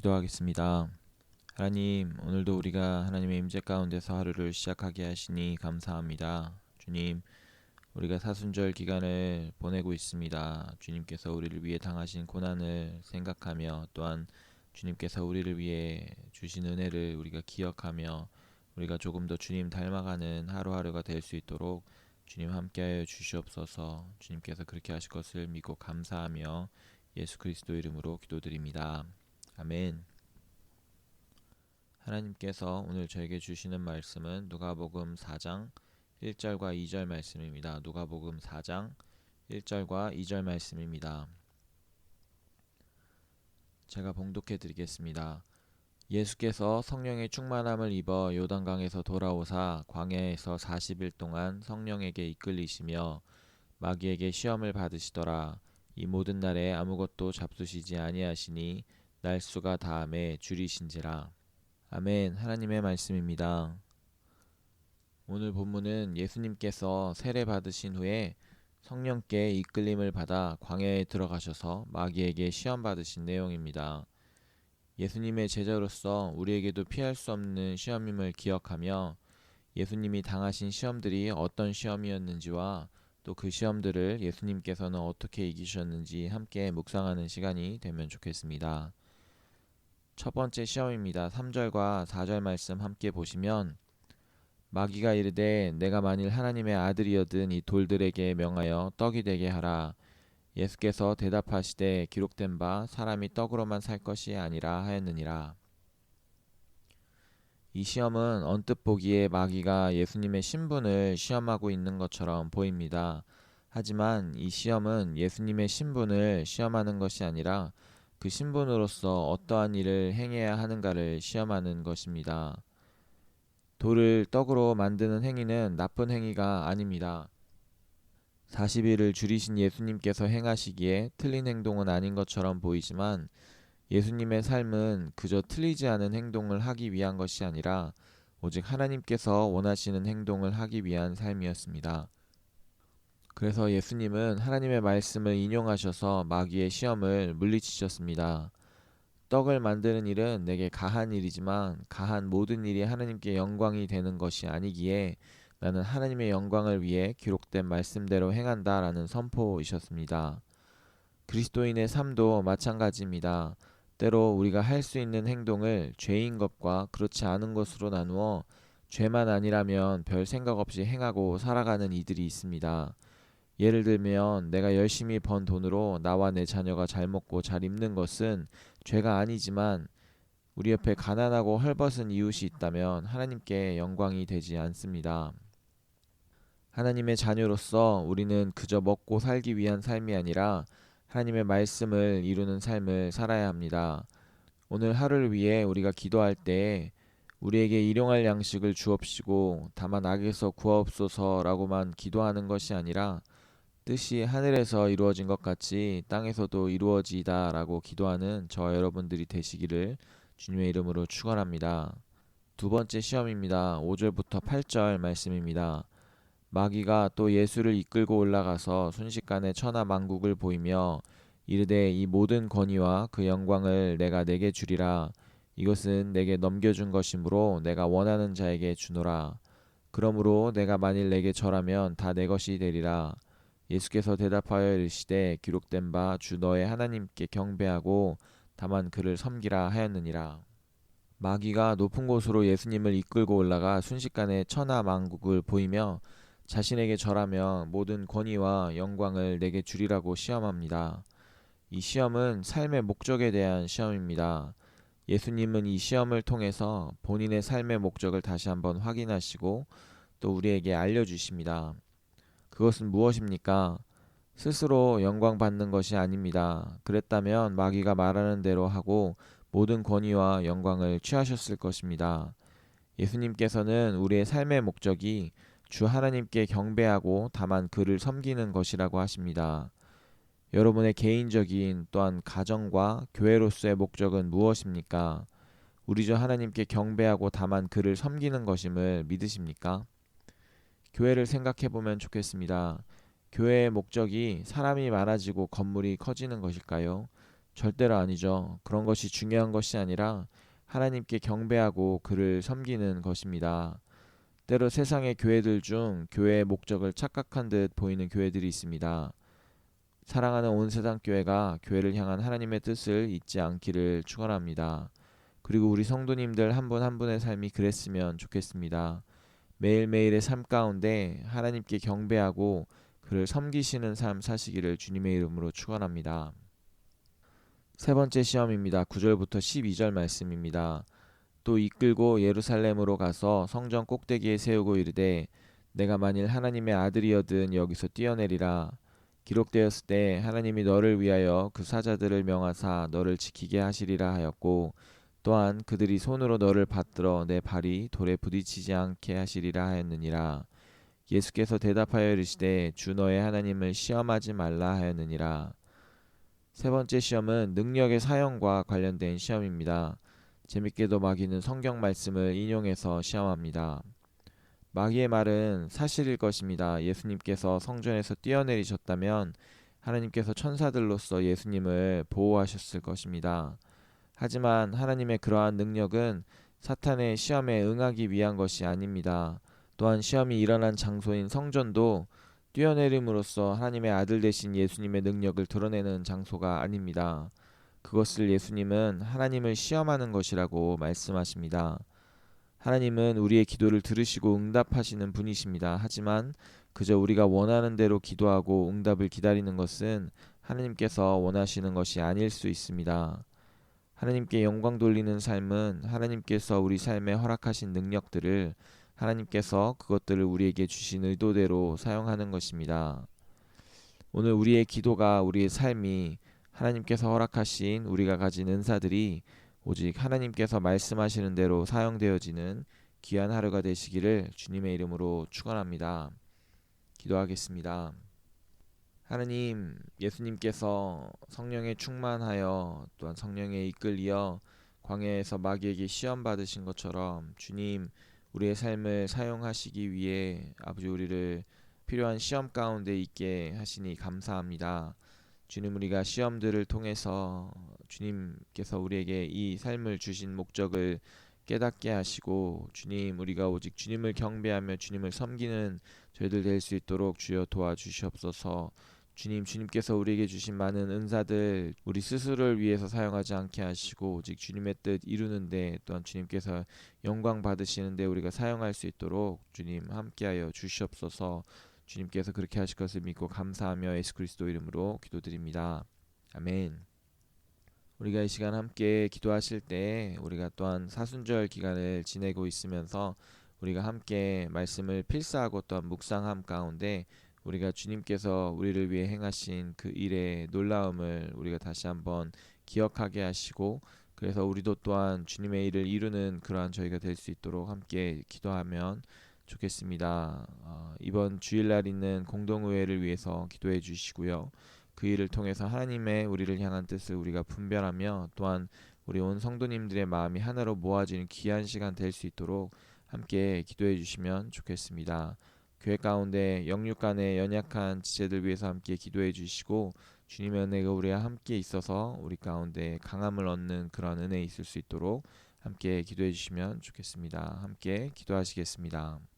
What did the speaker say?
기도하겠습니다. 하나님, 오늘도 우리가 하나님의 임재 가운데서 하루를 시작하게 하시니 감사합니다. 주님, 우리가 사순절 기간을 보내고 있습니다. 주님께서 우리를 위해 당하신 고난을 생각하며 또한 주님께서 우리를 위해 주신 은혜를 우리가 기억하며 우리가 조금 더 주님 닮아가는 하루하루가 될 수 있도록 주님 함께하여 주시옵소서. 주님께서 그렇게 하실 것을 믿고 감사하며 예수 그리스도 이름으로 기도드립니다. 아멘. 하나님께서 오늘 저에게 주시는 말씀은 누가복음 4장 1절과 2절 말씀입니다. 누가복음 4장 1절과 2절 말씀입니다. 제가 봉독해 드리겠습니다. 예수께서 성령의 충만함을 입어 요단강에서 돌아오사 광야에서 40일 동안 성령에게 이끌리시며 마귀에게 시험을 받으시더라. 이 모든 날에 아무것도 잡수시지 아니하시니 날수가 다음에 줄이신지라. 아멘. 하나님의 말씀입니다. 오늘 본문은 예수님께서 세례 받으신 후에 성령께 이끌림을 받아 광야에 들어가셔서 마귀에게 시험 받으신 내용입니다. 예수님의 제자로서 우리에게도 피할 수 없는 시험임을 기억하며 예수님이 당하신 시험들이 어떤 시험이었는지와 또 그 시험들을 예수님께서는 어떻게 이기셨는지 함께 묵상하는 시간이 되면 좋겠습니다. 첫 번째 시험입니다. 3절과 4절 말씀 함께 보시면 마귀가 이르되 내가 만일 하나님의 아들이여든 이 돌들에게 명하여 떡이 되게 하라. 예수께서 대답하시되 기록된 바 사람이 떡으로만 살 것이 아니라 하였느니라. 이 시험은 언뜻 보기에 마귀가 예수님의 신분을 시험하고 있는 것처럼 보입니다. 하지만 이 시험은 예수님의 신분을 시험하는 것이 아니라 그 신분으로서 어떠한 일을 행해야 하는가를 시험하는 것입니다. 돌을 떡으로 만드는 행위는 나쁜 행위가 아닙니다. 40일을 줄이신 예수님께서 행하시기에 틀린 행동은 아닌 것처럼 보이지만 예수님의 삶은 그저 틀리지 않은 행동을 하기 위한 것이 아니라 오직 하나님께서 원하시는 행동을 하기 위한 삶이었습니다. 그래서 예수님은 하나님의 말씀을 인용하셔서 마귀의 시험을 물리치셨습니다. 떡을 만드는 일은 내게 가한 일이지만 가한 모든 일이 하나님께 영광이 되는 것이 아니기에 나는 하나님의 영광을 위해 기록된 말씀대로 행한다라는 선포이셨습니다. 그리스도인의 삶도 마찬가지입니다. 때로 우리가 할 수 있는 행동을 죄인 것과 그렇지 않은 것으로 나누어 죄만 아니라면 별 생각 없이 행하고 살아가는 이들이 있습니다. 예를 들면 내가 열심히 번 돈으로 나와 내 자녀가 잘 먹고 잘 입는 것은 죄가 아니지만 우리 옆에 가난하고 헐벗은 이웃이 있다면 하나님께 영광이 되지 않습니다. 하나님의 자녀로서 우리는 그저 먹고 살기 위한 삶이 아니라 하나님의 말씀을 이루는 삶을 살아야 합니다. 오늘 하루를 위해 우리가 기도할 때 우리에게 일용할 양식을 주옵시고 다만 악에서 구하옵소서라고만 기도하는 것이 아니라 뜻이 하늘에서 이루어진 것 같이 땅에서도 이루어지다라고 기도하는 저 여러분들이 되시기를 주님의 이름으로 축원합니다. 두 번째 시험입니다. 5절부터 8절 말씀입니다. 마귀가 또 예수를 이끌고 올라가서 순식간에 천하 만국을 보이며 이르되 이 모든 권위와 그 영광을 내가 내게 주리라 이것은 내게 넘겨준 것이므로 내가 원하는 자에게 주노라 그러므로 내가 만일 내게 절하면 다 내 것이 되리라 예수께서 대답하여 이르시되 기록된 바 주 너의 하나님께 경배하고 다만 그를 섬기라 하였느니라 마귀가 높은 곳으로 예수님을 이끌고 올라가 순식간에 천하 만국을 보이며 자신에게 절하면 모든 권위와 영광을 내게 주리라고 시험합니다. 이 시험은 삶의 목적에 대한 시험입니다. 예수님은 이 시험을 통해서 본인의 삶의 목적을 다시 한번 확인하시고 또 우리에게 알려주십니다. 그것은 무엇입니까? 스스로 영광 받는 것이 아닙니다. 그랬다면 마귀가 말하는 대로 하고 모든 권위와 영광을 취하셨을 것입니다. 예수님께서는 우리의 삶의 목적이 주 하나님께 경배하고 다만 그를 섬기는 것이라고 하십니다. 여러분의 개인적인 또한 가정과 교회로서의 목적은 무엇입니까? 우리 주 하나님께 경배하고 다만 그를 섬기는 것임을 믿으십니까? 교회를 생각해 보면 좋겠습니다. 교회의 목적이 사람이 많아지고 건물이 커지는 것일까요? 절대로 아니죠. 그런 것이 중요한 것이 아니라 하나님께 경배하고 그를 섬기는 것입니다. 때로 세상의 교회들 중 교회의 목적을 착각한 듯 보이는 교회들이 있습니다. 사랑하는 온 세상 교회가 교회를 향한 하나님의 뜻을 잊지 않기를 축원합니다. 그리고 우리 성도님들 한 분한 분의 삶이 그랬으면 좋겠습니다. 매일매일의 삶 가운데 하나님께 경배하고 그를 섬기시는 삶 사시기를 주님의 이름으로 축원합니다. 세 번째 시험입니다. 9절부터 12절 말씀입니다. 또 이끌고 예루살렘으로 가서 성전 꼭대기에 세우고 이르되 내가 만일 하나님의 아들이여든 여기서 뛰어내리라 기록되었을 때 하나님이 너를 위하여 그 사자들을 명하사 너를 지키게 하시리라 하였고 또한 그들이 손으로 너를 받들어 내 발이 돌에 부딪히지 않게 하시리라 하였느니라 예수께서 대답하여 이르시되 주 너의 하나님을 시험하지 말라 하였느니라 세 번째 시험은 능력의 사용과 관련된 시험입니다. 재밌게도 마귀는 성경 말씀을 인용해서 시험합니다. 마귀의 말은 사실일 것입니다. 예수님께서 성전에서 뛰어내리셨다면 하나님께서 천사들로서 예수님을 보호하셨을 것입니다. 하지만 하나님의 그러한 능력은 사탄의 시험에 응하기 위한 것이 아닙니다. 또한 시험이 일어난 장소인 성전도 뛰어내림으로써 하나님의 아들 되신 예수님의 능력을 드러내는 장소가 아닙니다. 그것을 예수님은 하나님을 시험하는 것이라고 말씀하십니다. 하나님은 우리의 기도를 들으시고 응답하시는 분이십니다. 하지만 그저 우리가 원하는 대로 기도하고 응답을 기다리는 것은 하나님께서 원하시는 것이 아닐 수 있습니다. 하나님께 영광 돌리는 삶은 하나님께서 우리 삶에 허락하신 능력들을 하나님께서 그것들을 우리에게 주신 의도대로 사용하는 것입니다. 오늘 우리의 기도가 우리의 삶이 하나님께서 허락하신 우리가 가진 은사들이 오직 하나님께서 말씀하시는 대로 사용되어지는 귀한 하루가 되시기를 주님의 이름으로 축원합니다. 기도하겠습니다. 하나님, 예수님께서 성령에 충만하여 또한 성령에 이끌리어 광야에서 마귀에게 시험 받으신 것처럼 주님 우리의 삶을 사용하시기 위해 아버지 우리를 필요한 시험 가운데 있게 하시니 감사합니다. 주님 우리가 시험들을 통해서 주님께서 우리에게 이 삶을 주신 목적을 깨닫게 하시고 주님 우리가 오직 주님을 경배하며 주님을 섬기는 저희들 될 수 있도록 주여 도와주시옵소서. 주님 주님께서 우리에게 주신 많은 은사들 우리 스스로를 위해서 사용하지 않게 하시고 오직 주님의 뜻 이루는데 또한 주님께서 영광 받으시는데 우리가 사용할 수 있도록 주님 함께하여 주시옵소서. 주님께서 그렇게 하실 것을 믿고 감사하며 예수 그리스도 이름으로 기도드립니다. 아멘. 우리가 이 시간 함께 기도하실 때 우리가 또한 사순절 기간을 지내고 있으면서 우리가 함께 말씀을 필사하고 또한 묵상함 가운데 우리가 주님께서 우리를 위해 행하신 그 일의 놀라움을 우리가 다시 한번 기억하게 하시고 그래서 우리도 또한 주님의 일을 이루는 그러한 저희가 될 수 있도록 함께 기도하면 좋겠습니다. 어, 이번 주일날 있는 공동의회를 위해서 기도해 주시고요. 그 일을 통해서 하나님의 우리를 향한 뜻을 우리가 분별하며 또한 우리 온 성도님들의 마음이 하나로 모아지는 귀한 시간 될 수 있도록 함께 기도해 주시면 좋겠습니다. 교회 가운데 영육 간의 연약한 지체들 위해서 함께 기도해 주시고 주님의 은혜가 우리와 함께 있어서 우리 가운데 강함을 얻는 그런 은혜 있을 수 있도록 함께 기도해 주시면 좋겠습니다. 함께 기도하시겠습니다.